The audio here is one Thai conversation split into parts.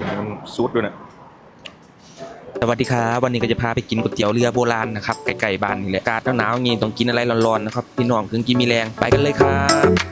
น้ำซุปด้วยนะสวัสดีครับวันนี้ก็จะพาไปกินก๋วยเตี๋ยวเรือโบราณนะครับไก่ๆบ้านนี่แหละอากาศหนาวๆอย่างนี้ต้องกินอะไรร้อนๆนะครับพี่น้องถึงกินมีแรงไปกันเลยครับ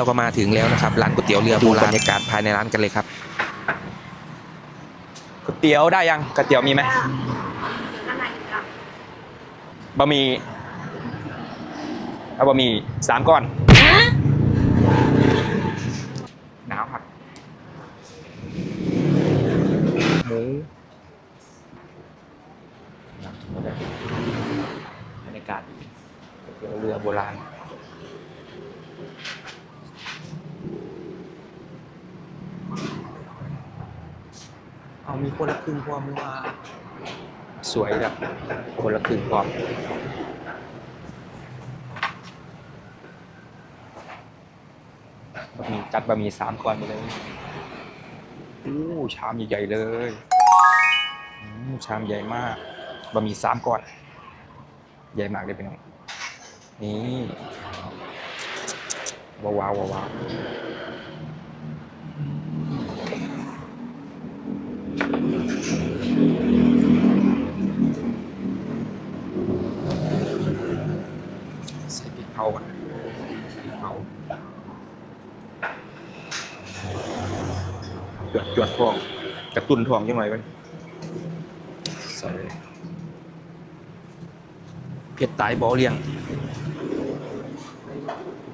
เราก็มาถึงแล้วนะครับร้านก๋วยเตี๋ยวเรือโบราณบรรยากาศภายในร้านกันเลยครับก๋วยเตี๋ยวได้ยังก๋วยเตี๋ยวมีไหมบะหมี่เอาบะหมี่สามก้อนหนาวครับหมูบรรยากาศก๋วยเตี๋ยวเรือโบราณ เอามีคนละครึ่งความว่าสวยแบบ คนละครึ่งความบะหมี่จัดบะหมี่สามก้อนไปเลยอู้ชามใหญ่ๆเลยชามใหญ่มากบะหมี่สามก้อน ใหญ่มากเลยพี่น้องนี่ว้าวว้าวว้าว ใส่พริกเผาก่อนพริกเผา จวดจวดทองกระตุ้นทองยังไงกันใส่เผ็ดตายบอเลี้ยง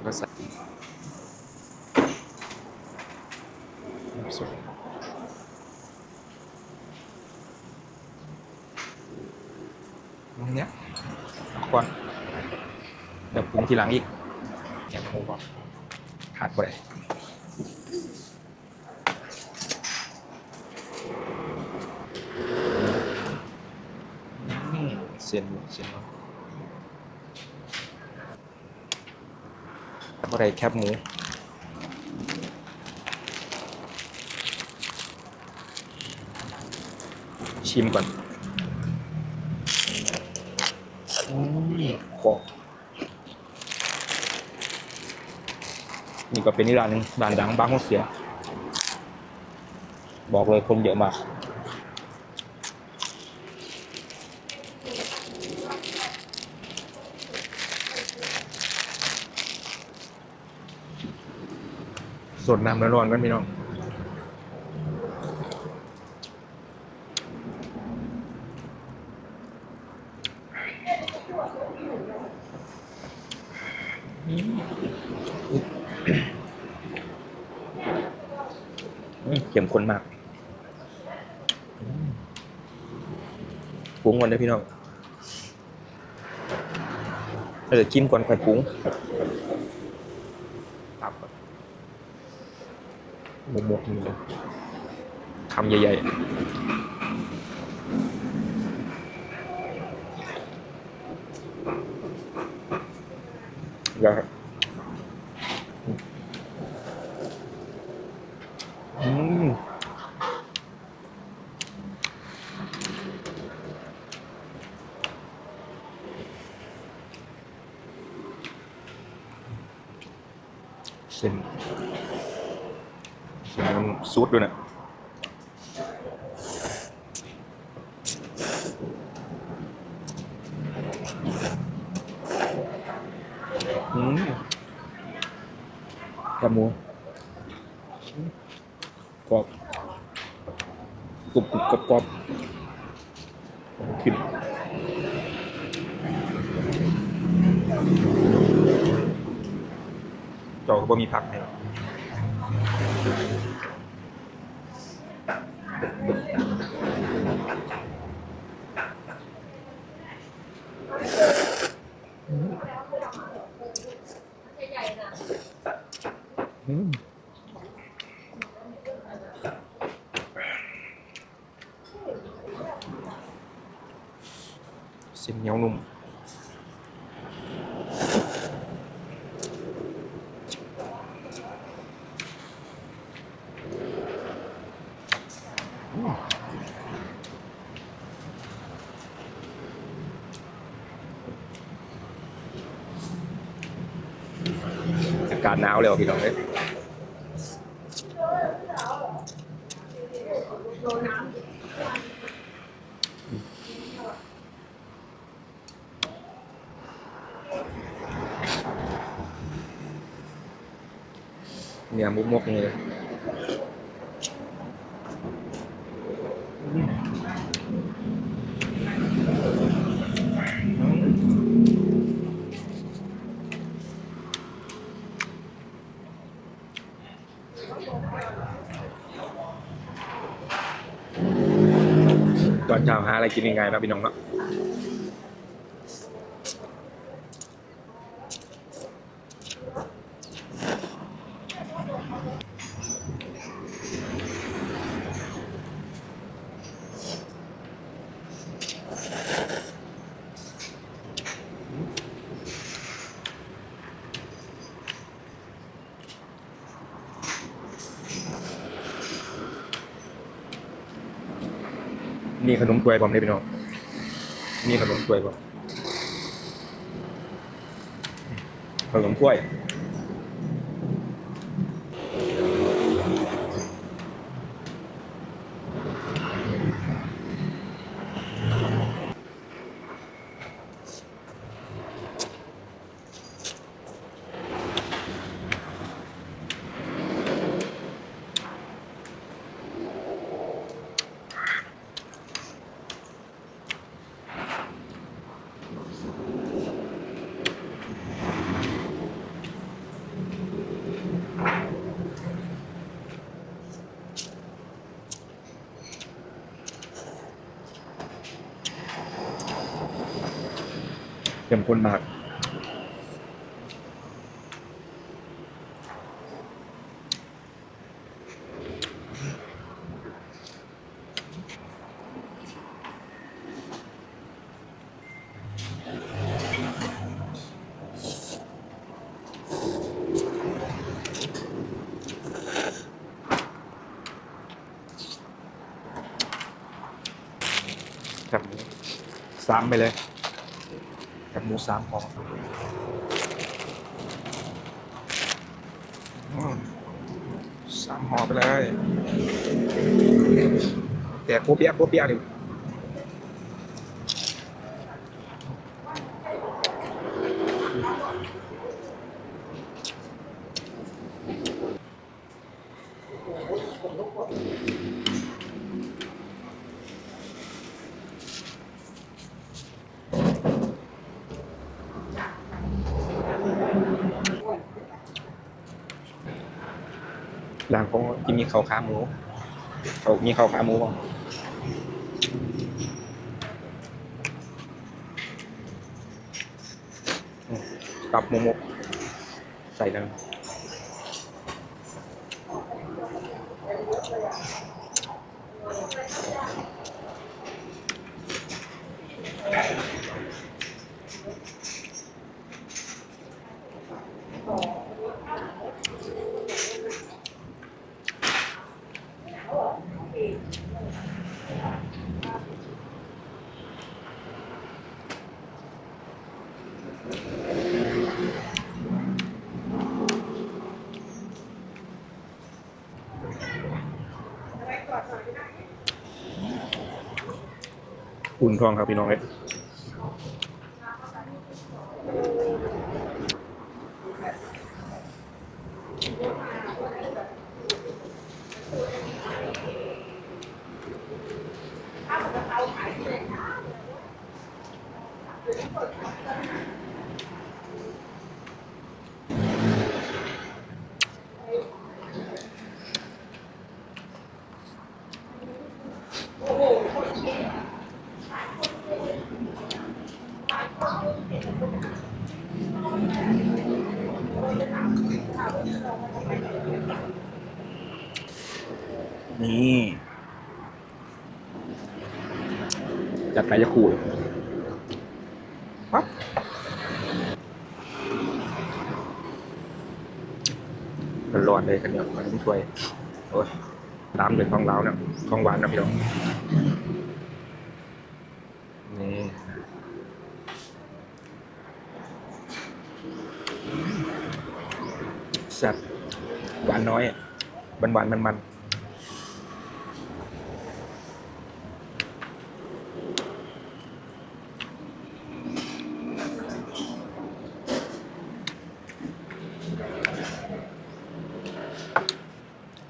ก็ใส่น้ำซุปเนี้ยก่อนเดี๋ยวปรุงทีหลังอีกแกงหมูก็ขาดไป เส้นเส้นอะไรแคบหมูชิมก่อนอืมขอนี่ก็เป็นอีกร้านหนึงร้านดังบางหัวเสีย บอกเลยคนเยอะมาก สดน้ำร้อนๆกันพี่น้องเข้มข้นมากปรุงก่อนเด้พี่น้องเออกินก่อนค่อยปรุงตับก่อน หมกหมกๆนี่เลยคำใหญ่ๆแล้วครับอืมเส้นเส้นมัน ซูดด้วยนะอืมกระหมูกรอบกรุบกรุบกรอบกรอบขึ้นบ่มีผักให้อืมเส้นเหนีย วนุ่มอากาศหนาวเลยว่ะพี่น้องเอ้ยเนี่ยมุกมกๆเลยต อะไรกินยังไงนะพี่น้องเนาะ มีขนมถ้วยผมเลยพี่น้อง มีขนมถ้วยผมขนมถ้วย เข้มข้นมาก ครับสามไปเลย กับหมูสามพออืมสามห่อไปเลยแต่โคเปียกโคเปียก ดิหลังของที่มีข้าวขาหมูเขามีข้าวขาหมูบ้างกับหมูมกใส่แล้ว อุ่นท้องครับพี่น้องเอ้ นี่จัดไปจะขูดปั๊บมันร้อนเลยกันเดียวมันต้องช่วยโอ้ยน้ำเลยของเราเนี่ยของหวานนะพี่น้องนี่แซ่บหวานน้อยหวานหวานมันมันๆ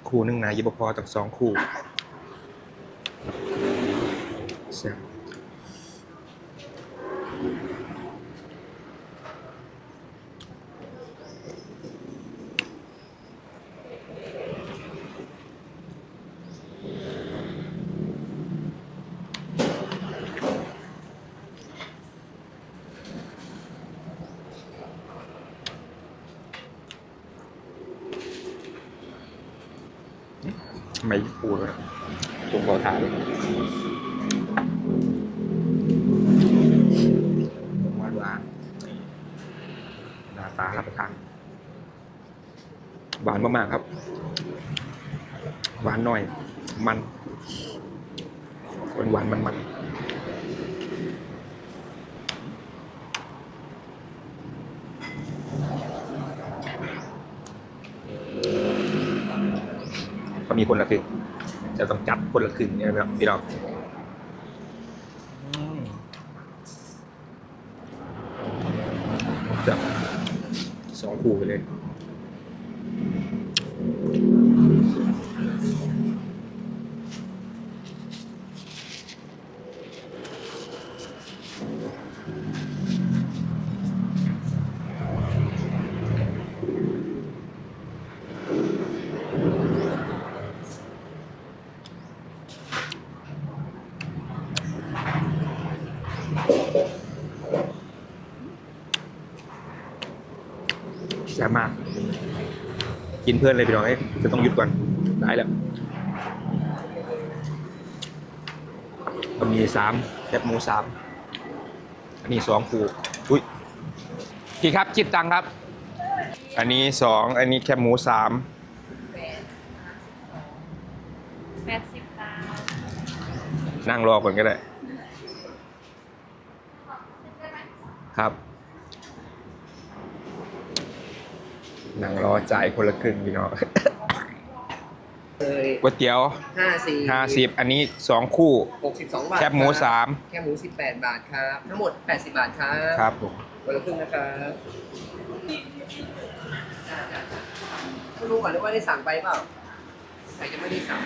คู่ หนึ่งนะยิบพอตั้งสองคู่แซ่บ ไม่คู่เลยจงขอทานเลยหวานหวานหน้าตารับประทานหวานมากๆครับ หวานหน่อย มันหวานหวานมัน มันก็มีคนละครึ่งจะต้องจับคนละครึ่งเนี่ยนะครับพี่น้องจับสองคู่ไปเลย มาก กินเพื่อนเลยพี่น้องเอ้ยจะต้องหยุดก่อนได้แล้วบะหมี่สามแคบหมูสามอันนี้สองคู่อุ้ยกี่ครับคิดตังค์ครับ อันนี้สองอันนี้แคบหมูสามแปดสิบบาทนั่งรอก่อนก็ได้ ครับ นั่งรอจ่ายคนละครึ่งพี่น้องเลยก๋วยเตี๋ยว ห้าสี่ห้าสิบอันนี้สองคู่ หกสิบสองบาทแคบหมู รับสามแคบหมูสิบแปดบาทครับ ทั้งหมดแปดสิบบาทครับครับผมคนละครึ่งนะครับไม่รู้ก่อนเลยว่าได้สั่งไปเปล่าใครจะไม่ได้สั่ง